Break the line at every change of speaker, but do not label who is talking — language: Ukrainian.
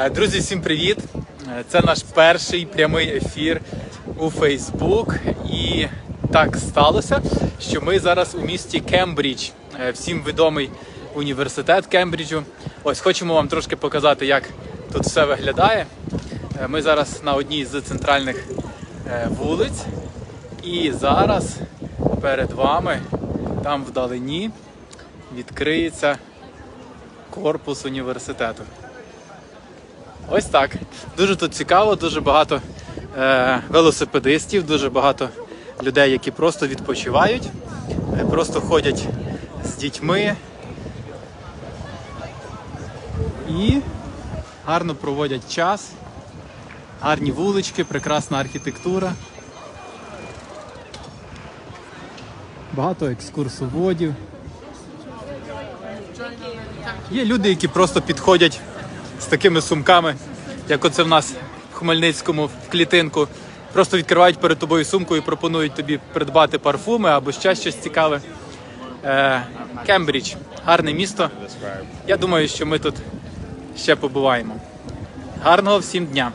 Е, Друзі, всім привіт! Е, Це наш перший прямий ефір у Facebook. І так сталося, що ми зараз у місті Кембридж, е, всім відомий університет Кембриджу. Ось хочемо вам трошки показати, як тут все виглядає. Ми зараз на одній з центральних вулиць. І зараз перед вами, там вдалині, відкриється корпус університету. Ось так. Дуже тут цікаво, дуже багато е, велосипедистів, дуже багато людей, які просто відпочивають, е, просто ходять з дітьми і гарно проводять час. Гарні вулички, прекрасна архітектура. Багато екскурсоводів. Є люди, які просто підходять з такими сумками, як оце в нас в Хмельницькому в клітинку. Просто відкривають перед тобою сумку і пропонують тобі придбати парфуми або ще щось цікаве. Е, Кембридж гарне місто. Я думаю, що ми тут ще побуваємо. Гарного всім дня!